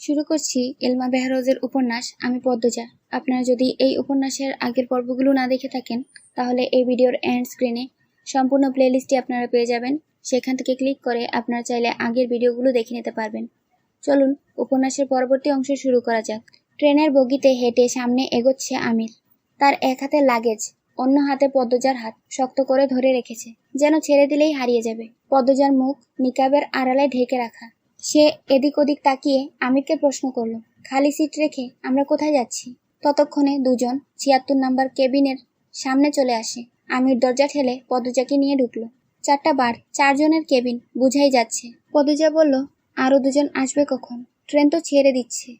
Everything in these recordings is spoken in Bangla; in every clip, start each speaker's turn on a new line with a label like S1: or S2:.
S1: শুরু করছি এলমা বেহরোজের উপন্যাস আমি পদ্মজা। আপনারা যদি এই উপন্যাসের আগের পর্বগুলো না দেখে থাকেন, তাহলে এই ভিডিওর এন্ড স্ক্রিনে সম্পূর্ণ প্লেলিস্টটি আপনারা পেয়ে যাবেন। সেখান থেকে ক্লিক করে আপনারা চাইলে আগের ভিডিওগুলো দেখে নিতে পারবেন। চলুন উপন্যাসের পরবর্তী অংশ শুরু করা যাক। ট্রেনের বগিতে হেঁটে সামনে এগোচ্ছে আমির। তার এক হাতে লাগেজ অন্য হাতে পদ্মজার হাত শক্ত করে ধরে রেখেছে, যেন ছেড়ে দিলেই হারিয়ে যাবে। পদ্মজার মুখ নিকাবের আড়ালে ঢেকে রাখা। সে এদিক ওদিক তাকিয়ে আমিরকে প্রশ্ন করল, খালি সিট রেখে আমরা কোথায় যাচ্ছি? ততক্ষণে দুজন ছিয়াত্তর নাম্বার কেবিনের সামনে চলে আসে। আমির দরজা ঠেলে পদজাকে নিয়ে ঢুকলো। চারটা বার চারজনের কেবিন বুঝাই যাচ্ছে। পদজা বলল আরও দুজন আসবে কখন? ট্রেন তো ছেড়ে দিচ্ছে।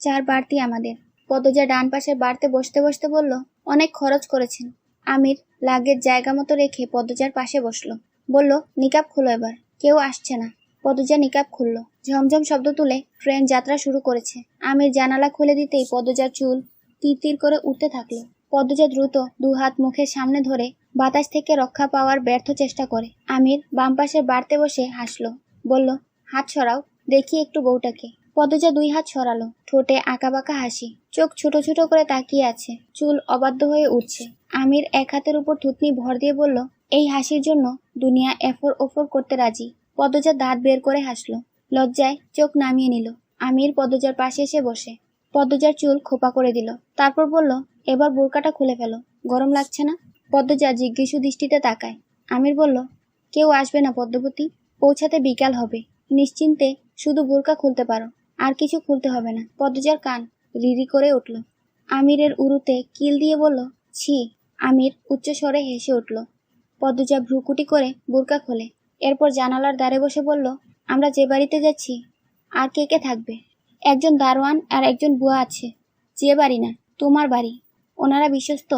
S1: চার বাড়তি আমাদের। পদজা ডান পাশে বাড়তে বসতে বসতে বলল, অনেক খরচ করেছেন। আমির লাগের জায়গা মতো রেখে পদজার পাশে বসল। বলল, নিকাব খুলো এবার, কেউ আসছে না। পদজা নিকাব খুলল। ঝমঝম শব্দ তুলে ট্রেন যাত্রা শুরু করেছে। আমির জানালা খুলে দিতেই পদজার চুল তীর তীর করে উঠতে থাকল। পদজা দ্রুত দু হাত মুখের সামনে ধরে বাতাস থেকে রক্ষা পাওয়ার ব্যর্থ চেষ্টা করে। আমির বাম পাশে বাড়তে বসে হাসলো। বলল, হাত সরাও, দেখি একটু বউটাকে। পদজা দুই হাত সরালো। ঠোঁটে আঁকাবাঁকা হাসি। চোখ ছোট ছোট করে তাকিয়ে আছে। চুল অবাধ্য হয়ে উঠছে। আমির এক হাতের উপর থুতনি ভর দিয়ে বলল, এই হাসির জন্য দুনিয়া এফর ওফর করতে রাজি। পদজা দাঁত বের করে হাসলো। লজ্জায় চোখ নামিয়ে নিল। আমির পদজার পাশে এসে বসে। পদ্মজার চুল খোপা করে দিল। তারপর বলল, এবার বোরকাটা খুলে ফেলো। গরম লাগছে না? পদ্মজা জিজ্ঞেসু দৃষ্টিতে তাকায়। আমির বলল, কেউ আসবে না পদ্মবতী পৌঁছাতে বিকাল হবে। নিশ্চিন্তে শুধু বোরকা খুলতে পারো। আর কিছু খুলতে হবে না। পদ্মজার কান রিরি করে উঠল। আমিরের উরুতে কিল দিয়ে বলল, ছি। আমির উচ্চস্বরে হেসে উঠল। পদ্মজা ভ্রুকুটি করে বোরকা খোলে। এরপর জানালার দ্বারে বসে বলল, আমরা যে বাড়িতে যাচ্ছি, আর কে কে থাকবে? একজন দারোয়ান আর একজন বুয়া আছে। যে বাড়ি না, তোমার বাড়ি। ওনারা বিশ্বস্ত।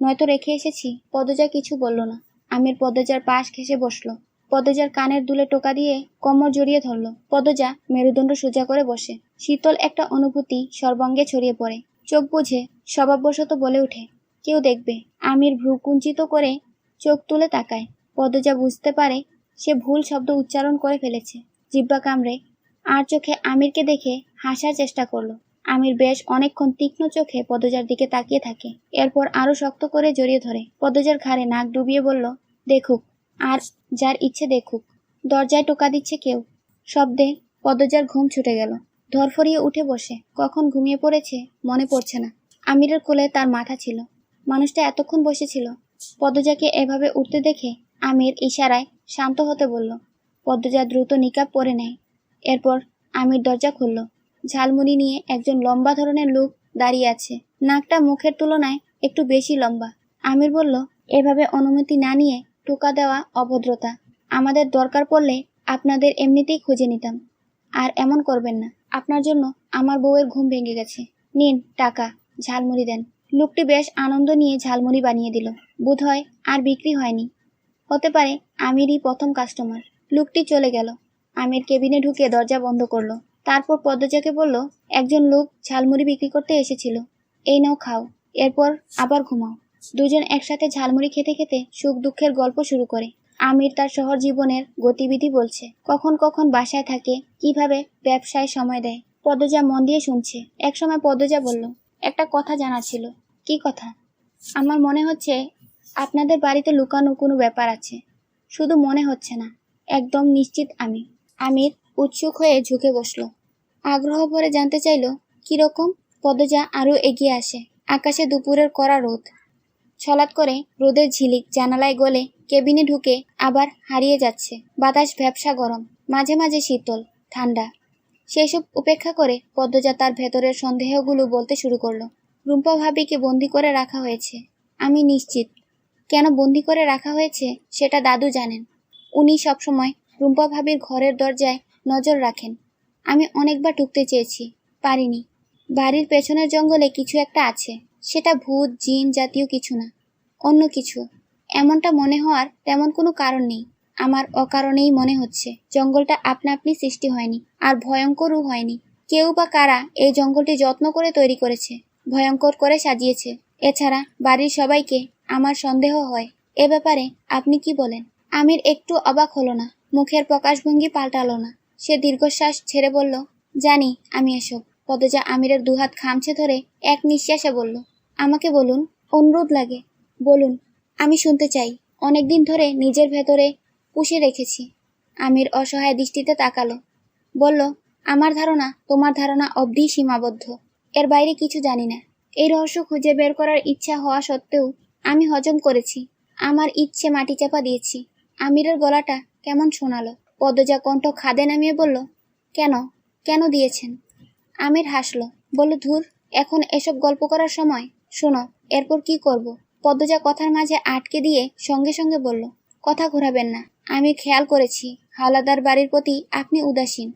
S1: নয়তো রেখে এসেছি পদজা কিছু বলল না। আমির পদজার পাশ ঘেসে বসল। পদজার কানের দুলে টোকা দিয়ে কোমর জড়িয়ে ধরলো। পদজা মেরুদণ্ড সোজা করে বসে। শীতল একটা অনুভূতি সর্বাঙ্গে ছড়িয়ে পড়ে। চোখ বুঝে স্বভাববশত বলে ওঠে, কেউ দেখবে? আমির ভ্রু কুঞ্চিত করে চোখ তুলে তাকায়। পদজা বুঝতে পারে সে ভুল শব্দ উচ্চারণ করে ফেলেছে। জিব্বা কামড়ে আর চোখে আমিরকে দেখে হাসার চেষ্টা করল। আমির বেশ অনেকক্ষণ তীক্ষ্ণ চোখে পদজার দিকে তাকিয়ে থাকে। এরপর আরও শক্ত করে জড়িয়ে ধরে। পদজার ঘাড়ে নাক ডুবিয়ে বলল, দেখুক আর যার ইচ্ছে দেখুক। দরজায় টোকা দিচ্ছে কেউ? শব্দে পদজার ঘুম ছুটে গেল। ধরফরিয়ে উঠে বসে। কখন ঘুমিয়ে পড়েছে মনে পড়ছে না। আমিরের কোলে তার মাথা ছিল। মানুষটা এতক্ষণ বসেছিল। পদজাকে এভাবে উঠতে দেখে আমির ইশারায় শান্ত হতে বলল, পদ্মজা দ্রুত নিকাব পরে নেয়। এরপর আমির দরজা খুলল। ঝালমুড়ি নিয়ে একজন লম্বা ধরনের লোক দাঁড়িয়ে আছে। নাকটা মুখের তুলনায় একটু বেশি লম্বা। আমির বলল, এভাবে অনুমতি না নিয়ে টোকা দেওয়া অভদ্রতা। আমাদের দরকার পড়লে আপনাদের এমনিতেই খুঁজে নিতাম। আর এমন করবেন না। আপনার জন্য আমার বউয়ের ঘুম ভেঙে গেছে। নিন টাকা, ঝালমুড়ি দেন। লোকটি বেশ আনন্দ নিয়ে ঝালমুড়ি বানিয়ে দিল। বোধহয় আর বিক্রি হয়নি। হতে পারে আমিরই প্রথম কাস্টমার লোকটি চলে গেল। আমির কেবিনে ঢুকে দরজা বন্ধ করল। তারপর পদ্মজাকে বলল, একজন লোক ঝালমুড়ি বিক্রি করতে এসেছিল। এই নাও খাও। এরপর আবার ঘুমাও। দুজন একসাথে ঝালমুড়ি খেতে খেতে সুখ দুঃখের গল্প শুরু করে। আমির তার শহর জীবনের গতিবিধি বলছে। কখন কখন বাসায় থাকে, কীভাবে ব্যবসায় সময় দেয়, পদ্মজা মন দিয়ে শুনছে। একসময় পদ্মজা বলল, একটা কথা জানা ছিল। কি কথা? আমার মনে হচ্ছে আপনাদের বাড়িতে লুকানো কোনো ব্যাপার আছে? শুধু মনে হচ্ছে না। একদম নিশ্চিত আমি। আমির উৎসুক হয়ে ঝুঁকে বসল। আগ্রহ ভরে জানতে চাইল, কীরকম? পদজা আরও এগিয়ে আসে। আকাশে দুপুরের কড়া রোদ। ছলাৎ করে রোদের ঝিলিক জানালায় গলে কেবিনে ঢুকে আবার হারিয়ে যাচ্ছে। বাতাস ভ্যাবসা গরম, মাঝে মাঝে শীতল, ঠান্ডা। সেসব উপেক্ষা করে পদ্মজা তার ভেতরের সন্দেহগুলো বলতে শুরু করল। রুম্পা ভাবিকে বন্দি করে রাখা হয়েছে। আমি নিশ্চিত কেন বন্দি করে রাখা হয়েছে সেটা দাদু জানেন। উনি সবসময় রুম্পা ভাবির ঘরের দরজায় নজর রাখেন। আমি অনেকবার ঢুকতে চেয়েছি, পারিনি। বাড়ির পেছনের জঙ্গলে কিছু একটা আছে, সেটা ভূত, জিন জাতীয় কিছু না, অন্য কিছু। এমনটা মনে হওয়ার তেমন কোনো কারণ নেই। আমার অকারণেই মনে হচ্ছে, জঙ্গলটা আপনা আপনি সৃষ্টি হয়নি, আর ভয়ঙ্করও হয়নি। কেউ বা কারা এই জঙ্গলটি যত্ন করে তৈরি করেছে, ভয়ঙ্কর করে সাজিয়েছে। এছাড়া বাড়ির সবাইকে আমার সন্দেহ হয়। এ ব্যাপারে আপনি কি বলেন? আমির একটু অবাক হলো না। মুখের প্রকাশভঙ্গি পাল্টালো না। সে দীর্ঘশ্বাস ছেড়ে বলল, জানি আমি এসব। পদজা আমিরের দুহাত খামছে ধরে এক নিঃশ্বাসে বলল, আমাকে বলুন, অনুরোধ লাগে। বলুন, আমি শুনতে চাই। অনেকদিন ধরে নিজের ভেতরে পুষে রেখেছি। আমির অসহায় দৃষ্টিতে তাকালো। বলল, আমার ধারণা তোমার ধারণা অবধি সীমাবদ্ধ। এর বাইরে কিছু জানি না। এই রহস্য খুঁজে বের করার ইচ্ছা হওয়া সত্ত্বেও আমি হজম করেছি। আমার ইচ্ছে মাটি চাপা দিয়েছি। আমিরের গলাটা কেমন শোনালো। পদজা কণ্ঠ খাদে নামিয়ে বলল, কেন? কেন দিয়েছেন? আমির হাসলো, বলল, ধুর, এখন এসব গল্প করার সময়। শোনো, এরপর কি করব? পদ্মজা কথার মাঝে আটকে দিয়ে সঙ্গে সঙ্গে বলল, কথা ঘোরাবেন না। আমি খেয়াল করেছি হাওলাদার বাড়ির প্রতি আপনি উদাসীন।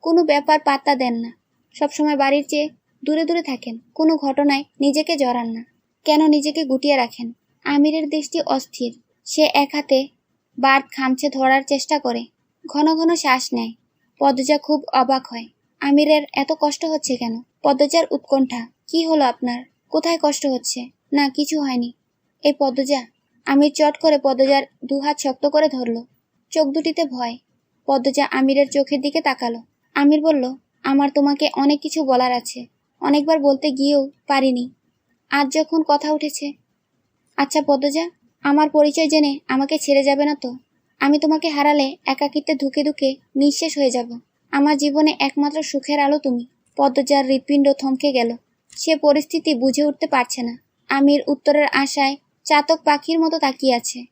S1: কোনো ব্যাপার পাত্তা দেন না। সবসময় বাড়ির চেয়ে দূরে দূরে থাকেন। কোনো ঘটনায় নিজেকে জড়ান না। কেন নিজেকে গুটিয়ে রাখেন? আমিরের দৃষ্টি অস্থির। সে এক হাতে বার্থ খামছে ধরার চেষ্টা করে। ঘন ঘন শ্বাস নেয়। পদ্মজা খুব অবাক হয়। আমিরের এত কষ্ট হচ্ছে কেন? পদ্মজার উৎকণ্ঠা, কি হলো আপনার? কোথায় কষ্ট হচ্ছে? না, কিছু হয়নি। এই পদ্মজা, আমির চট করে পদ্মজার দুহাত শক্ত করে ধরলো। চোখ দুটিতে ভয়। পদ্মজা আমিরের চোখের দিকে তাকালো। আমির বলল, আমার তোমাকে অনেক কিছু বলার আছে। অনেকবার বলতে গিয়েও পারিনি। আজ যখন কথা উঠেছে। আচ্ছা পদ্মজা, আমার পরিচয় জেনে আমাকে ছেড়ে যাবে না তো? আমি তোমাকে হারালে একাকিত্বে ধুকে ধুকে নিঃশেষ হয়ে যাব। আমার জীবনে একমাত্র সুখের আলো তুমি। পদ্মজার হৃৎপিণ্ড থমকে গেল। সে পরিস্থিতি বুঝে উঠতে পারছে না। আমির উত্তরের আশায় চাতক পাখির মতো তাকিয়ে আছে।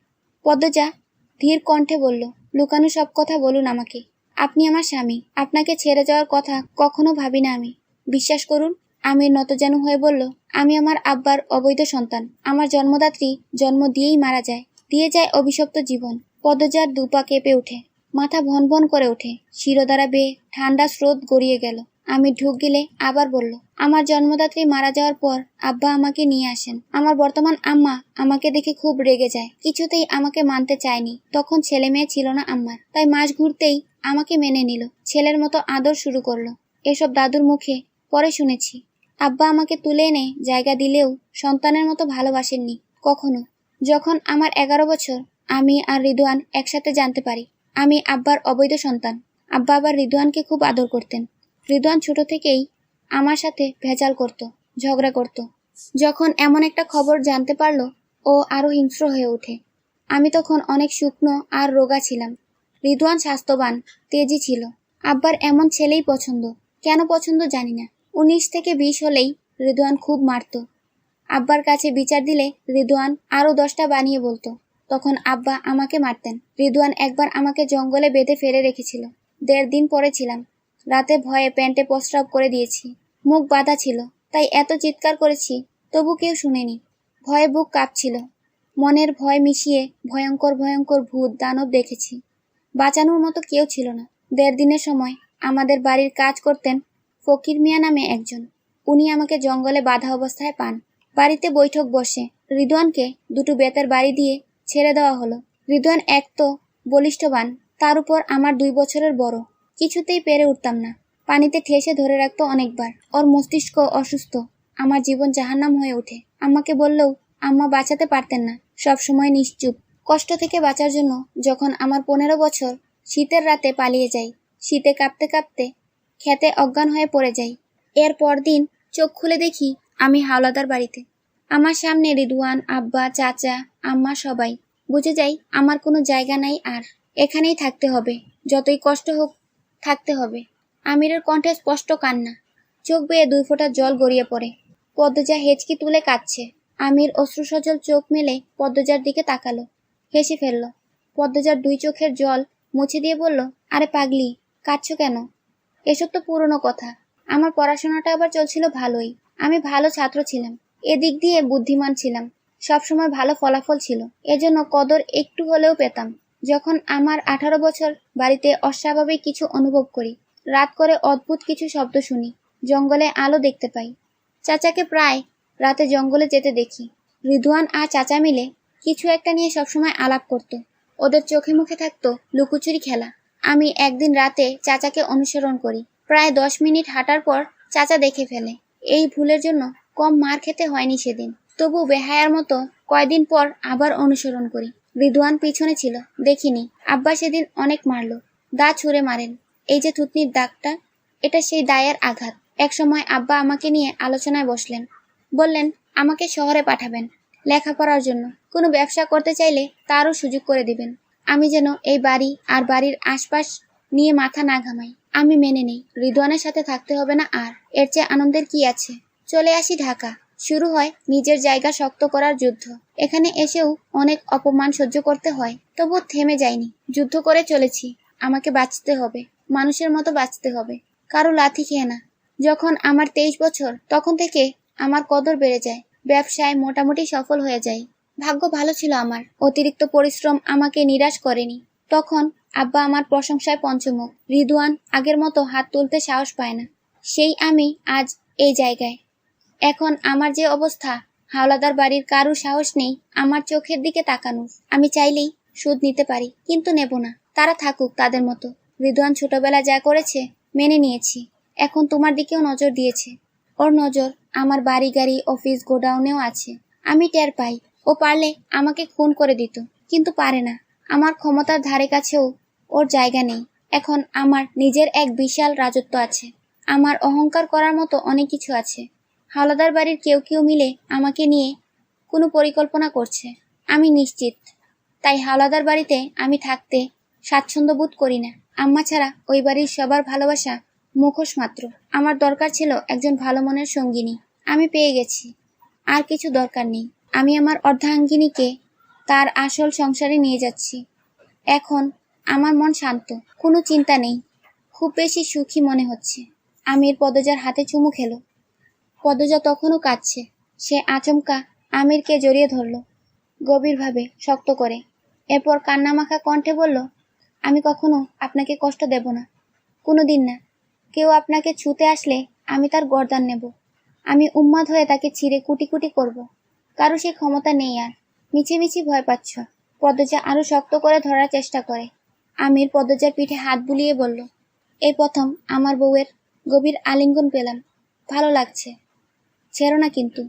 S1: পদ্মজা ধীর কণ্ঠে বলল, লুকানো, সব কথা বলুন আমাকে। আপনি আমার স্বামী। আপনাকে ছেড়ে যাওয়ার কথা কখনো ভাবি না আমি। বিশ্বাস করুন আমির নতজানু হয়ে বলল, আমি আমার আব্বার অবৈধ সন্তান। আমার জন্মদাত্রী জন্ম দিয়েই মারা যায়। দিয়ে যায় অভিশপ্ত জীবন। পদজার দুপা কেঁপে ওঠে। মাথা ভন ভন করে ওঠে। শিরোদ্বারা বেয়ে ঠান্ডা স্রোত গড়িয়ে গেল। আমি ঢুক গেলে আবার বলল, আমার জন্মদাত্রী মারা যাওয়ার পর আব্বা আমাকে নিয়ে আসেন। আমার বর্তমান আম্মা আমাকে দেখে খুব রেগে যায়। কিছুতেই আমাকে মানতে চায়নি। তখন ছেলে মেয়ে ছিল না আম্মার। তাই মাস ঘুরতেই আমাকে মেনে নিল। ছেলের মতো আদর শুরু করল। এসব দাদুর মুখে পরে শুনেছি। আব্বা আমাকে তুলে এনে জায়গা দিলেও সন্তানের মতো ভালোবাসেননি, কখনো। যখন আমার এগারো বছর, আমি আর রিদওয়ান একসাথে জানতে পারি, আমি আব্বার অবৈধ সন্তান। আব্বা আবার রিদওয়ানকে খুব আদর করতেন। রিদওয়ান ছোট থেকেই আমার সাথে ভেজাল করত, ঝগড়া করত। যখন এমন একটা খবর জানতে পারল, ও আরও হিংস্র হয়ে ওঠে। আমি তখন অনেক শুকনো আর রোগা ছিলাম। রিদওয়ান স্বাস্থ্যবান, তেজি ছিল। আব্বার এমন ছেলেই পছন্দ, কেন পছন্দ জানি না। উনিশ থেকে বিশ হলেই রিদওয়ান খুব মারত। আব্বার কাছে বিচার দিলে রিদওয়ান আরও দশটা বানিয়ে বলতো। তখন আব্বা আমাকে মারতেন। রিদওয়ান একবার আমাকে জঙ্গলে বেঁধে ফেলে রেখেছিল। দেড় দিন পরে ছিলাম। রাতে ভয়ে প্যান্টে প্রস্রাব করে দিয়েছি। মুখ বাঁধা ছিল। তাই এত চিৎকার করেছি, তবু কেউ শুনেনি। ভয়ে বুক কাঁপছিল। মনের ভয় মিশিয়ে ভয়ঙ্কর ভয়ঙ্কর ভূত দানব দেখেছি। বাঁচানোর মতো কেউ ছিল না। দেড় দিনের সময় আমাদের বাড়ির কাজ করতেন ফকির মিয়া নামে একজন। উনি আমাকে জঙ্গলে বাধা অবস্থায় পান। বাড়িতে বৈঠক বসে। রিদওয়ানকে দুটো বেতের বাড়ি দিয়ে ছেড়ে দেওয়া হলো। রিদওয়ান এক তো বলিষ্ঠবান, তার উপর আমার দুই বছরের বড়। কিছুতেই পেরে উঠতাম না। পানিতে ঠেসে ধরে রাখতো অনেকবার। ওর মস্তিষ্ক অসুস্থ। আমার জীবন জাহান্নাম হয়ে ওঠে। আম্মাকে বললেও আম্মা বাঁচাতে পারতেন না। সব সময় নিশ্চুপ। কষ্ট থেকে বাঁচার জন্য যখন আমার পনেরো বছর শীতের রাতে পালিয়ে যাই, শীতে কাঁপতে কাঁপতে খেতে অজ্ঞান হয়ে পড়ে যাই। এর পরদিন চোখ খুলে দেখি আমি হাওলাদার বাড়িতে। আমার সামনে রিদুয়ান আব্বা, চাচা, আম্মা সবাই। বুঝে যাই আমার কোনো জায়গা নাই আর। এখানেই থাকতে হবে। যতই কষ্ট হোক, থাকতে হবে। আমিরের কণ্ঠে স্পষ্ট কান্না। চোখ বেয়ে দুই ফোঁটা জল গড়িয়ে পড়ে। পদ্মজা হেঁচকি তুলে কাঁদছে। আমির অশ্রুসজল চোখ মেলে পদ্মজার দিকে তাকালো। হেসে ফেলল। পদ্মজার দুই চোখের জল মুছে দিয়ে বলল, আরে পাগলি, কাঁদছো কেন? এসব তো পুরনো কথা। আমার পড়াশোনাটা আবার চলছিল ভালোই। আমি ভালো ছাত্র ছিলাম। এদিক দিয়ে বুদ্ধিমান ছিলাম। সবসময় ভালো ফলাফল ছিল। এজন্য কদর একটু হলেও পেতাম। যখন আমার আঠারো বছর বাড়িতে অস্বাভাবিক কিছু অনুভব করি, রাত করে অদ্ভুত কিছু শব্দ শুনি, জঙ্গলে আলো দেখতে পাই। চাচাকে প্রায় রাতে জঙ্গলে যেতে দেখি। রিদওয়ান আর চাচা মিলে কিছু একটা নিয়ে সবসময় আলাপ করত। ওদের চোখে মুখে থাকতো লুকোচুরি খেলা। আমি একদিন রাতে চাচাকে অনুসরণ করি। প্রায় দশ মিনিট হাঁটার পর চাচা দেখে ফেলে। এই ভুলের জন্য কম মার খেতে হয়নি সেদিন। তবু বেহায়ার মতো কয়দিন পর আবার অনুসরণ করি। রিদওয়ান পিছনে ছিল, দেখিনি। আব্বা সেদিন অনেক মারলো। দা ছুঁড়ে মারেন। এই যে থুতনির দাগটা, এটা সেই দায়ের আঘাত। একসময় আব্বা আমাকে নিয়ে আলোচনায় বসলেন। বললেন, আমাকে শহরে পাঠাবেন লেখাপড়ার জন্য। কোনো ব্যবসা করতে চাইলে তারও সুযোগ করে দিবেন। আমি যেন এই বাড়ি আর বাড়ির আশপাশ নিয়ে মাথা না ঘামাই। আমি মেনে নেই। রিদওয়ানের সাথে থাকতে হবে না আর। এর চেয়ে আনন্দের কি আছে? চলে আসি ঢাকা। শুরু হয় নিজের জায়গা শক্ত করার যুদ্ধ। এখানে এসেও অনেক অপমান সহ্য করতে হয়। তবু থেমে যায়নি যুদ্ধ করে চলেছি। আমাকে বাঁচতে হবে। মানুষের মতো বাঁচতে হবে। কারও লাথি খেয়ে না। যখন আমার তেইশ বছর, তখন থেকে আমার কদর বেড়ে যায়। ব্যবসায় মোটামুটি সফল হয়ে যায় ভাগ্য ভালো ছিল আমার। অতিরিক্ত পরিশ্রম আমাকে নিরাশ করেনি। তখন আব্বা আমার প্রশংসায় পঞ্চমুখ। রিদওয়ান আগের মতো হাত তুলতে সাহস পায় না। সেই আমি আজ এই জায়গায়। এখন আমার যে অবস্থা, হাওলাদার বাড়ির কারু সাহস নেই, আমার চোখের দিকে তাকানোর। আমি চাইলেই সুদ নিতে পারি, কিন্তু নেব না। তারা থাকুক তাদের মতো। রিদওয়ান ছোটবেলা যা করেছে, মেনে নিয়েছি। এখন তোমার দিকেও নজর দিয়েছে। ওর নজর আমার বাড়ি গাড়ি, অফিস, গোডাউনেও আছে। আমি টের পাই ও পারলে আমাকে খুন করে দিত, কিন্তু পারে না। আমার ক্ষমতার ধারে কাছেও ওর জায়গা নেই। এখন আমার নিজের এক বিশাল রাজত্ব আছে। আমার অহংকার করার মতো অনেক কিছু আছে। হাওলাদার বাড়ির কেউ কেউ মিলে আমাকে নিয়ে কোনো পরিকল্পনা করছে। আমি নিশ্চিত, তাই হাওলাদার বাড়িতে আমি থাকতে স্বাচ্ছন্দ্য বোধ করি না। আম্মা ছাড়া ওই বাড়ির সবার ভালোবাসা মুখোশ মাত্র। আমার দরকার ছিল একজন ভালো মনের সঙ্গিনী। আমি পেয়ে গেছি। আর কিছু দরকার নেই। আমি আমার অর্ধাঙ্গিনীকে তার আসল সংসারে নিয়ে যাচ্ছি। এখন আমার মন শান্ত, কোনো চিন্তা নেই। খুব বেশি সুখী মনে হচ্ছে। আমির পদজার হাতে চুমু খেলো। পদজা তখনও কাঁদছে। সে আচমকা আমিরকে জড়িয়ে ধরলো। গভীরভাবে শক্ত করে। এরপর কান্নামাখা কণ্ঠে বলল, আমি কখনো আপনাকে কষ্ট দেব না। কোনো দিন না। কেউ আপনাকে ছুতে আসলে আমি তার গরদান নেব। আমি উন্মাদ হয়ে তাকে ছিঁড়ে কুটি কুটি করব। কারও সে ক্ষমতা নেই আর। মিছিমিছি ভয় পাচ্ছ। পদজা আরও শক্ত করে ধরার চেষ্টা করে। আমির পদজার পিঠে হাত বুলিয়ে বলল, এই প্রথম আমার বউয়ের গভীর আলিঙ্গন পেলাম। ভালো লাগছে। ছেড়ো না কিন্তু।